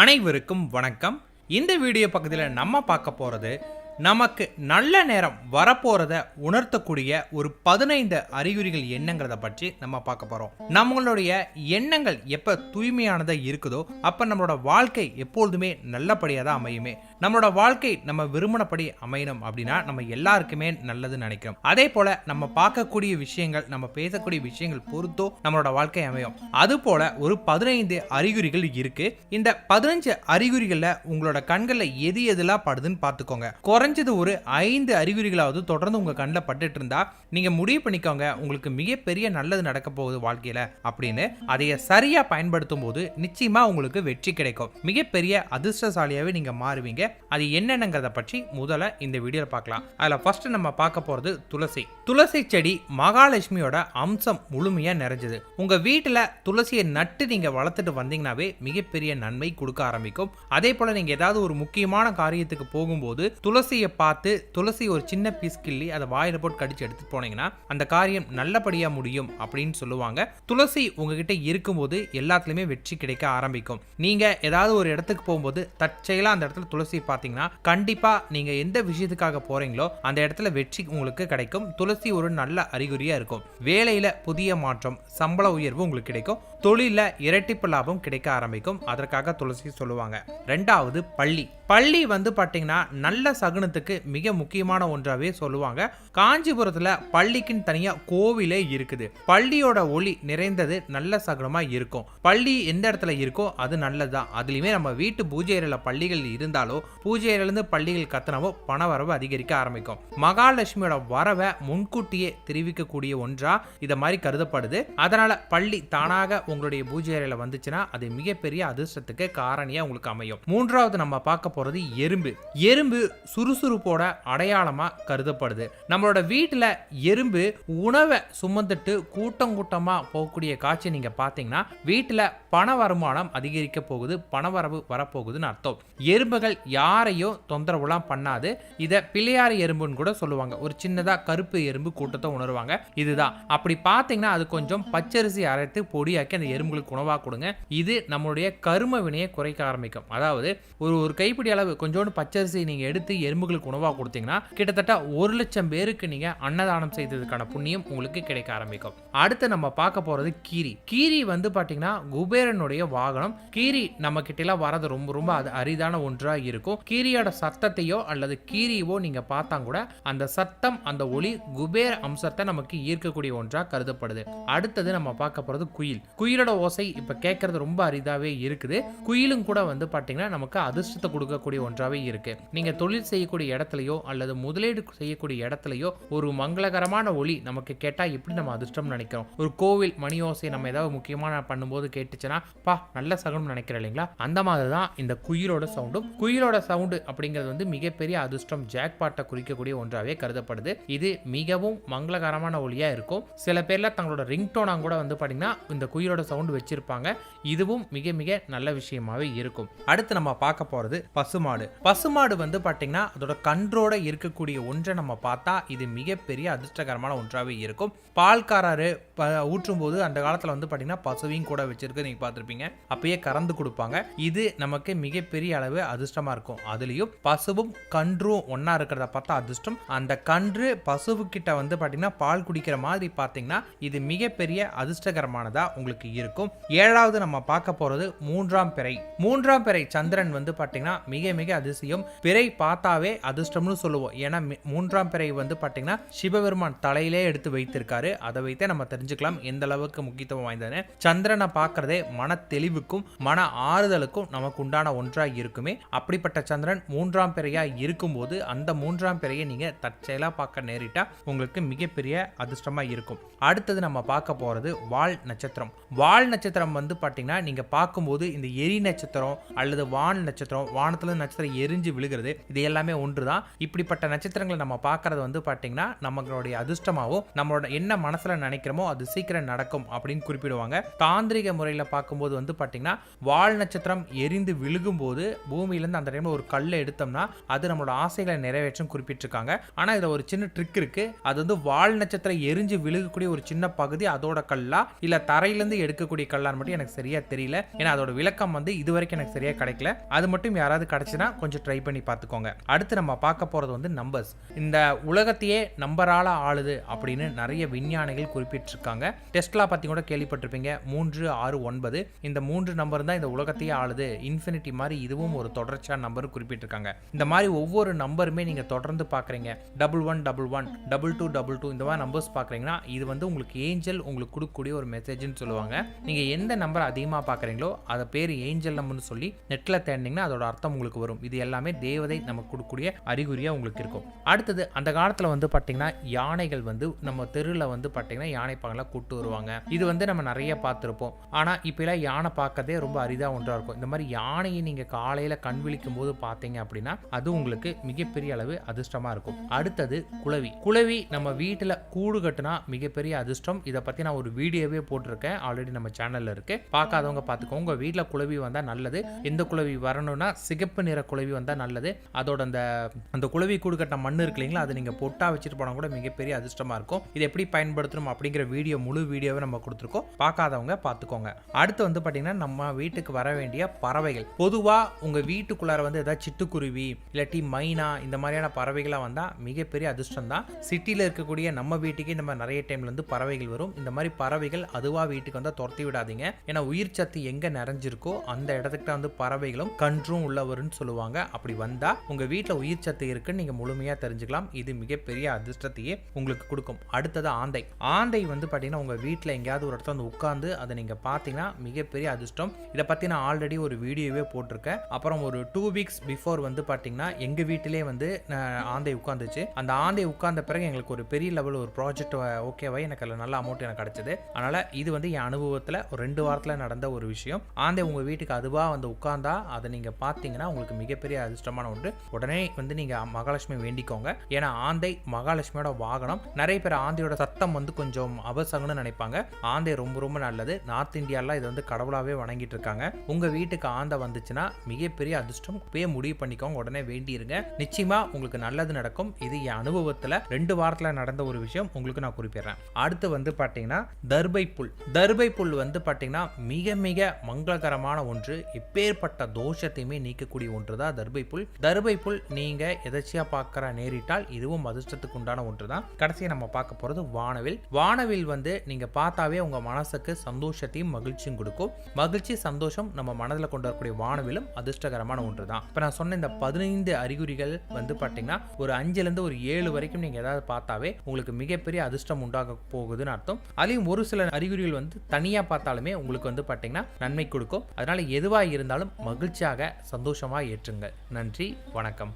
அனைவருக்கும் வணக்கம். இந்த வீடியோ பக்கத்தில் நம்ம பார்க்க போகிறது நமக்கு நல்ல நேரம் வரப்போகிறத உணர்த்தக்கூடிய ஒரு பதினைந்து அறிகுறிகள் என்னங்கிறத பற்றி நம்ம பார்க்க போறோம். நம்மளுடைய எண்ணங்கள் எப்போ தூய்மையானதா இருக்குதோ அப்போ நம்மளோட வாழ்க்கை எப்பொழுதுமே நல்லபடியாக தான் அமையுமே. நம்மளோட வாழ்க்கை நம்ம விரும்பினபடி அமையணும் அப்படின்னா நம்ம எல்லாருக்குமே நல்லது நினைக்கிறோம். அதே போல நம்ம பார்க்கக்கூடிய விஷயங்கள் நம்ம பேசக்கூடிய விஷயங்கள் பொறுத்தோ நம்மளோட வாழ்க்கை அமையும். அது போல ஒரு பதினைந்து அறிகுறிகள் இருக்கு. இந்த பதினஞ்சு அறிகுறிகள்ல உங்களோட கண்களில் எது எதுலாம் படுதுன்னு பார்த்துக்கோங்க. குறைஞ்சது ஒரு ஐந்து அறிகுறிகளாவது தொடர்ந்து உங்க கண்ணில் பட்டுட்டு இருந்தா நீங்க முடிவு பண்ணிக்கோங்க உங்களுக்கு மிகப்பெரிய நல்லது நடக்க போகுது வாழ்க்கையில அப்படின்னு. அதைய சரியா பயன்படுத்தும் போது நிச்சயமா உங்களுக்கு வெற்றி கிடைக்கும். மிகப்பெரிய அதிர்ஷ்டசாலியாவே நீங்க மாறுவீங்க. அது என்னென்னங்கிறத பற்றி முதல்ல இந்த வீடியோவில் பார்க்கலாம். அதுல ஃபர்ஸ்ட் நம்ம பார்க்க போறது துளசி. துளசி செடி மகாலட்சுமியோட அம்சம் முழுமையா நிறைஞ்சது. உங்க வீட்டுல துளசியை நட்டு நீங்க வளர்த்துட்டு வந்தீங்கன்னாவே மிகப்பெரிய நன்மை கொடுக்க ஆரம்பிக்கும். அதே போல நீங்க ஏதாவது ஒரு முக்கியமான காரியத்துக்கு போகும்போது துளசி துளசியை பார்த்து துளசி ஒரு சின்ன பீஸ் கிள்ளி அதை வாயில் போட்டு கடிச்சு எடுத்துட்டு போனீங்கன்னா அந்த காரியம் நல்லபடியாக முடியும் அப்படின்னு சொல்லுவாங்க. துளசி உங்ககிட்ட இருக்கும்போது எல்லாத்துலயுமே வெற்றி கிடைக்க ஆரம்பிக்கும். நீங்க ஏதாவது ஒரு இடத்துக்கு போகும்போது தற்செயலா அந்த இடத்துல துளசி பார்த்தீங்கன்னா கண்டிப்பாக நீங்க எந்த விஷயத்துக்காக போறீங்களோ அந்த இடத்துல வெற்றி உங்களுக்கு கிடைக்கும். துளசி ஒரு நல்ல அறிகுறியாக இருக்கும். வேலையில் புதிய மாற்றம் சம்பள உயர்வு உங்களுக்கு கிடைக்கும். தொழில இரட்டிப்பு லாபம் கிடைக்க ஆரம்பிக்கும். அதற்காக துளசி சொல்லுவாங்க. ரெண்டாவது பள்ளி. பள்ளி வந்து பாத்தீங்கன்னா நல்ல சகுனத்துக்கு மிக முக்கியமான ஒன்றாவே சொல்லுவாங்க. காஞ்சிபுரத்துல பள்ளிக்குன்னு தனியா கோவிலே இருக்குது. பள்ளியோட ஒளி நிறைந்தது நல்ல சகுனமா இருக்கும். பள்ளி எந்த இடத்துல இருக்கோ அது நல்லதுதான் அதுலயுமே நம்ம வீட்டு பூஜை அறையில பள்ளிகள் இருந்தாலோ பூஜை அறையிலிருந்து பள்ளிகள் கத்தனவோ பண வரவு அதிகரிக்க ஆரம்பிக்கும். மகாலட்சுமியோட வரவை முன்கூட்டியே தெரிவிக்கக்கூடிய ஒன்றா இதை மாதிரி கருதப்படுது. அதனால பள்ளி தானாக உங்களுடைய பூஜை அறையில் வந்துச்சுன்னா அது மிகப்பெரிய அதிர்ஷ்டத்துக்கு காரணியா உங்களுக்கு அமையும். மூன்றாவது நம்ம பார்க்க போறது எறும்பு. எறும்பு சுறுசுறுப்போட அடையாளமா கருதப்படுது. நம்மளோட வீட்டில் எறும்பு உணவை சுமந்துட்டு கூட்டம் கூட்டமா போகக்கூடிய காட்சி நீங்க பார்த்தீங்கன்னா வீட்டில் பண வருமானம் அதிகரிக்க போகுது பணவரவு வரப்போகுதுன்னு அர்த்தம். எறும்புகள் யாரையும் தொந்தரவுலாம் பண்ணாது. இதை பிள்ளையார் எறும்புன்னு கூட சொல்லுவாங்க. ஒரு சின்னதாக கருப்பு எறும்பு கூட்டத்தை உணருவாங்க. இதுதான். அப்படி பார்த்தீங்கன்னா அது கொஞ்சம் பச்சரிசி அரைத்து பொடியாக்கி அந்த எறும்புகளுக்கு உணவாக கொடுங்க. இது நம்மளுடைய கரும வினையை குறைக்க ஆரம்பிக்கும். அதாவது ஒரு ஒரு கைப்பிடி அளவு கொஞ்சோண்டு பச்சரிசி நீங்கள் எடுத்து எறும்புகளுக்கு உணவாக கொடுத்தீங்கன்னா கிட்டத்தட்ட ஒரு லட்சம் பேருக்கு நீங்கள் அன்னதானம் செய்ததுக்கான புண்ணியம் உங்களுக்கு கிடைக்க ஆரம்பிக்கும். அடுத்து நம்ம பார்க்க போகிறது கீரி. கீரி வந்து பார்த்தீங்கன்னா குபேரனுடைய வாகனம். கீரி நம்ம கிட்டலாம் வரது ரொம்ப ரொம்ப அது அரிதான ஒன்றாக இருக்கும். கீரியோட சத்தத்தையோ அல்லது கீரியவோ நீங்கள் பார்த்தா கூட அந்த சத்தம் அந்த ஒளி குபேர அம்சத்தை நமக்கு ஈர்க்கக்கூடிய ஒன்றாக கருதப்படுது. அடுத்தது நம்ம பார்க்க போகிறது குயில். குயிலோட ஓசை இப்போ கேட்கறது ரொம்ப அரிதாகவே இருக்குது. குயிலும் கூட வந்து பார்த்தீங்கன்னா நமக்கு அதிர்ஷ்டத்தை கொடுக்கக்கூடிய ஒன்றாகவே இருக்கு. நீங்க தொழில் செய்யக்கூடிய இடத்துலையோ அல்லது முதலீடு செய்யக்கூடிய இடத்துலையோ ஒரு மங்களகரமான ஒளி நமக்கு கேட்டால் எப்படி நம்ம அதிர்ஷ்டம் நினைக்கிறோம்? ஒரு கோவில் மணி ஓசை நம்ம ஏதாவது முக்கியமான பண்ணும்போது கேட்டுச்சுன்னா பா நல்ல சகுனம் நினைக்கிறோம் இல்லைங்களா? அந்த மாதிரி தான் இந்த குயிலோட சவுண்டும் குயிலோட சவுண்டு அப்படிங்கிறது வந்து மிகப்பெரிய அதிர்ஷ்டம் ஜாக்பாட்டை குறிக்கக்கூடிய ஒன்றாகவே கருதப்படுது. இது மிகவும் மங்களகரமான ஒளியாக இருக்கும். சில பேரில் தங்களோட ரிங்டோனாக கூட வந்து பார்த்தீங்கன்னா இந்த குயிலோட சவுண்டு வச்சிருப்பாங்க. இதுவும் மிக மிக நல்ல விஷயமாவே இருக்கும். அடுத்து நம்ம பார்க்க போறது பசுமாடு. பசுமாடு வந்து பாத்தீங்கன்னா அதோட கன்றோட இருக்கக்கூடிய ஒன்றை நம்ம பார்த்தா இது மிகப்பெரிய அதிர்ஷ்டகரமான ஒன்றாவே இருக்கும். பால்காரரு ஊற்றும் போது அந்த காலத்துல வந்து பாத்தீங்கன்னா பசுவையும் கூட வச்சிருக்கு நீங்க பார்த்துருப்பீங்க. அப்பயே கறந்து கொடுப்பாங்க. இது நமக்கு மிகப்பெரிய அளவு அதிர்ஷ்டமா இருக்கும். அதுலயும் பசுவும் கன்றும் ஒன்றா இருக்கிறத பார்த்தா அதிர்ஷ்டம். அந்த கன்று பசுவுக்கிட்ட வந்து பாத்தீங்கன்னா பால் குடிக்கிற மாதிரி பார்த்தீங்கன்னா இது மிகப்பெரிய அதிர்ஷ்டகரமானதா உங்களுக்கு இருக்கும். ஏழாவது நம்ம பார்க்க போறது மூன்றாம் பிறை. மூன்றாம் பிறை சந்திரன் வந்து பாத்தீங்கன்னா மிக மிக அதிசயம். பிறை பார்த்தாவே அதிர்ஷ்டம்னு சொல்லுவோம். ஏன்னா மூன்றாம் பிறை வந்து பாத்தீங்கன்னா சிவபெருமான் தலையிலே எடுத்து வைத்திருக்காரு. அதை வைத்தே நம்ம தெரிஞ்சுக்கலாம். எந்த அளவுக்கு முக்கியத்துவம் வாய்ந்ததுன்னு. சந்திரனை பார்க்கறதே மன தெளிவுக்கும் மன ஆறுதலுக்கும் நமக்கு உண்டான ஒன்றா இருக்குமே. அப்படிப்பட்ட சந்திரன் மூன்றாம் பிறையா இருக்கும்போது அந்த மூன்றாம் பிறையை நீங்க தற்செயலா பார்க்க நேரிட்டா உங்களுக்கு மிகப்பெரிய அதிர்ஷ்டமா இருக்கும். அடுத்தது நம்ம பார்க்க போறது வால் நட்சத்திரம். வால் நட்சத்திரம் வந்து பார்த்தீங்கன்னா நீங்கள் பார்க்கும்போது இந்த எரி நட்சத்திரம் அல்லது வான் நட்சத்திரம் வானத்தில் இருந்து நட்சத்திரம் எரிஞ்சு விழுகிறது இது எல்லாமே ஒன்று தான் இப்படிப்பட்ட நட்சத்திரங்களை நம்ம பார்க்கறது வந்து பார்த்தீங்கன்னா நம்மளுடைய அதிர்ஷ்டமாகவும் நம்மளோட என்ன மனசில் நினைக்கிறோமோ அது சீக்கிரம் நடக்கும் அப்படின்னு குறிப்பிடுவாங்க. தாந்திரிக முறையில் பார்க்கும்போது வந்து பார்த்தீங்கன்னா வால் நட்சத்திரம் எரிந்து விழுகும்போது பூமியிலேருந்து அந்த டைமில் ஒரு கல்லை எடுத்தோம்னா அது நம்மளோட ஆசைகளை நிறைவேற்றும் குறிப்பிட்டிருக்காங்க. ஆனால் இதில் ஒரு சின்ன ட்ரிக் இருக்குது அது வந்து வால் நட்சத்திரம் எரிஞ்சு விழுகக்கூடிய ஒரு சின்ன பகுதி அதோட கல்லா இல்லை தரையிலேருந்து எடுக்கக்கூடிய கல்லான்னு மட்டும் எனக்கு சரியா தெரியல. ஏன்னா அதோட விளக்கம் வந்து இது வரைக்கும் எனக்கு சரியா கிடைக்கல. அது மட்டும் யாராவது கிடைச்சுன்னா கொஞ்சம் ட்ரை பண்ணி பார்த்துக்கோங்க. அடுத்து நம்ம பார்க்க போறது வந்து நம்பர்ஸ் இந்த உலகத்தையே நம்பரால ஆளுது அப்படின்னு நிறைய விஞ்ஞானிகள் குறிப்பிட்டிருக்காங்க. டெஸ்ட்லா பத்தி கூட கேள்விப்பட்டிருப்பீங்க. மூன்று ஆறு ஒன்பது. இந்த மூன்று நம்பர் தான் இந்த உலகத்தையே ஆளுது. இன்ஃபினிட்டி மாதிரி இதுவும் ஒரு தொடர்ச்சியான நம்பர் குறிப்பிட்டிருக்காங்க. இந்த மாதிரி ஒவ்வொரு நம்பருமே நீங்க தொடர்ந்து பார்க்குறீங்க. Double one double one double two double two இந்த மாதிரி நம்பர்ஸ் பார்க்குறீங்கன்னா இது வந்து உங்களுக்கு ஏஞ்சல் உங்களுக்கு கொடுக்கக்கூடிய ஒரு மெசேஜ்னு சொல்லுவாங்க. நீங்க எந்த நம்பர் அதிகமாக பார்க்குறீங்களோ அதை பேர் ஏஞ்சல் நம்பர்னு சொல்லி நெட்டில் தேடினீங்கன்னா அதோட அர்த்தம் உங்களுக்கு வரும். இது எல்லாமே தேவதை நமக்கு கொடுக்கக்கூடிய அறிகுறியா உங்களுக்கு இருக்கும். அடுத்தது அந்த காலத்துல வந்து பாத்தீங்கன்னா யானைகள் வந்து நம்ம தெருவில் வந்து பாத்தீங்கன்னா யானை பாங்கெல்லாம் கூட்டு வருவாங்க. இது வந்து நம்ம நிறைய பார்த்துருப்போம். ஆனா இப்போலாம் யானை பார்க்கறதே ரொம்ப அரிதா ஒன்றா இருக்கும். இந்த மாதிரி யானையை நீங்க காலையில கண் விழிக்கும் போது பார்த்தீங்க அப்படின்னா அது உங்களுக்கு மிகப்பெரிய அளவு அதிர்ஷ்டமா இருக்கும். அடுத்தது குளவி. குளவி நம்ம வீட்டுல கூடு கட்டுனா மிகப்பெரிய அதிர்ஷ்டம். இதை பத்தி நான் ஒரு வீடியோவே போட்டிருக்கேன். ஆல்ரெடி நம்ம சேனல்ல இருக்கு. பார்க்காதவங்க பார்த்துக்கோங்க. உங்க வீட்டில் குழவி வந்தா நல்லது. எந்த குழவி வரணும்னா சிகப்பு நிற குழவி வந்தா நல்லது. அதோட அந்த அந்த குழவி கூடு மண் இருக்கு இல்லைங்களா அதை நீங்கள் பொட்டா வச்சுட்டு போனா கூட மிகப்பெரிய அதிர்ஷ்டமா இருக்கும். இது எப்படி பயன்படுத்தணும் அப்படிங்கிற வீடியோ முழு வீடியோவை நம்ம கொடுத்துருக்கோம். பார்க்காதவங்க பார்த்துக்கோங்க. அடுத்து வந்து பார்த்தீங்கன்னா நம்ம வீட்டுக்கு வர வேண்டிய பறவைகள். பொதுவாக உங்க வீட்டுக்குள்ளார வந்து ஏதாவது சிட்டுக்குருவி இல்லாட்டி மைனா இந்த மாதிரியான பறவைகளாக வந்தால் மிகப்பெரிய அதிர்ஷ்டம் தான். சிட்டியில் இருக்கக்கூடிய நம்ம வீட்டுக்கே இந்த மாதிரி நிறைய டைம்ல வந்து பறவைகள் வரும். இந்த மாதிரி பறவைகள் அதுவாக வீட்டுக்கு வந்து இருந்தால் துரத்தி விடாதீங்க. ஏன்னா உயிர் சத்து எங்கே நிறைஞ்சிருக்கோ அந்த இடத்துக்கிட்ட வந்து பறவைகளும் கன்றும் உள்ளவருன்னு சொல்லுவாங்க. அப்படி வந்தால் உங்கள் வீட்டில் உயிர் சத்து இருக்குன்னு நீங்கள் முழுமையாக தெரிஞ்சுக்கலாம். இது மிகப்பெரிய அதிர்ஷ்டத்தையே உங்களுக்கு கொடுக்கும். அடுத்தது ஆந்தை. ஆந்தை வந்து பார்த்தீங்கன்னா உங்கள் வீட்டில் எங்கேயாவது ஒரு இடத்துல வந்து உட்காந்து அதை நீங்கள் பார்த்தீங்கன்னா மிகப்பெரிய அதிர்ஷ்டம். இதை பற்றி நான் ஆல்ரெடி ஒரு வீடியோவே போட்டிருக்கேன். அப்புறம் ஒரு டூ வீக்ஸ் பிஃபோர் வந்து பார்த்தீங்கன்னா எங்கள் வீட்டிலே வந்து ஆந்தை உட்காந்துச்சு அந்த ஆந்தை உட்கார்ந்த பிறகு எங்களுக்கு ஒரு பெரிய லெவல் ஒரு ப்ராஜெக்ட் ஓகேவா எனக்கு அதில் நல்ல அமௌண்ட் எனக்கு கிடச்சிது. அதனால் இது வந்து என் அனுபவத்தில் ஒரு ரெண்டு வாரத்தில் நடந்த ஒரு விஷயம். ஆந்தை உங்கள் வீட்டுக்கு அதுவாக வந்து உட்காந்தா அதை நீங்கள் பார்த்தீங்கன்னா உங்களுக்கு மிகப்பெரிய அதிர்ஷ்டமான ஒன்று. உடனே வந்து நீங்கள் மகாலட்சுமி வேண்டிக்கோங்க. ஏன்னா ஆந்தை மகாலட்சுமியோட வாகனம். நிறைய பேர் ஆந்தையோட சத்தம் வந்து கொஞ்சம் அபசகன்னு நினைப்பாங்க. ஆந்தை ரொம்ப ரொம்ப நல்லது. நார்த் இந்தியாலாம் இது வந்து கடவுளாகவே வணங்கிட்டு இருக்காங்க உங்கள் வீட்டுக்கு ஆந்தை வந்துச்சுன்னா மிகப்பெரிய அதிர்ஷ்டம். போய் முடிவு பண்ணிக்கோங்க. உடனே வேண்டியிருங்க நிச்சயமாக உங்களுக்கு நல்லது நடக்கும். இது என் அனுபவத்தில் ரெண்டு வாரத்தில் நடந்த ஒரு விஷயம். உங்களுக்கு நான் குறிப்பிடுறேன். அடுத்து வந்து பார்த்தீங்கன்னா தர்பை புல். தர்பை புல் வந்து பார்த்திங்கன்னா மிக மிக மங்களகரமான ஒன்று. எப்பேற்பட்ட தோஷத்தையுமே நீக்கக்கூடிய ஒன்று தான் தர்பை புல் தர்பை புல் நீங்க எதாச்சியா பார்க்குற நேரிட்டால் இதுவும் அதிர்ஷ்டத்துக்கு உண்டான ஒன்று தான் கடைசியா நம்ம பார்க்க போறது வானவில். வானவில் வந்து நீங்க பார்த்தாவே உங்க மனசுக்கு சந்தோஷத்தையும் மகிழ்ச்சியும் கொடுக்கும். மகிழ்ச்சி சந்தோஷம் நம்ம மனதில் கொண்டு வரக்கூடிய வானவிலும் அதிர்ஷ்டகரமான ஒன்று தான் இப்போ நான் சொன்ன இந்த பதினைந்து அறிகுறிகள் வந்து பார்த்தீங்கன்னா ஒரு அஞ்சுலேருந்து ஒரு ஏழு வரைக்கும் நீங்கள் ஏதாவது பார்த்தாவே உங்களுக்கு மிகப்பெரிய அதிர்ஷ்டம் உண்டாக போகுதுன்னு அர்த்தம். அதுலேயும் ஒரு சில அறிகுறிகள் வந்து தனியாக பார்த்தாலுமே உங்களுக்கு வந்து பார்த்தீங்கன்னா நன்மை கொடுக்கும். அதனால் எதுவாக இருந்தாலும் மகிழ்ச்சியாக சந்தோஷமாக ஏற்றுங்க. நன்றி வணக்கம்.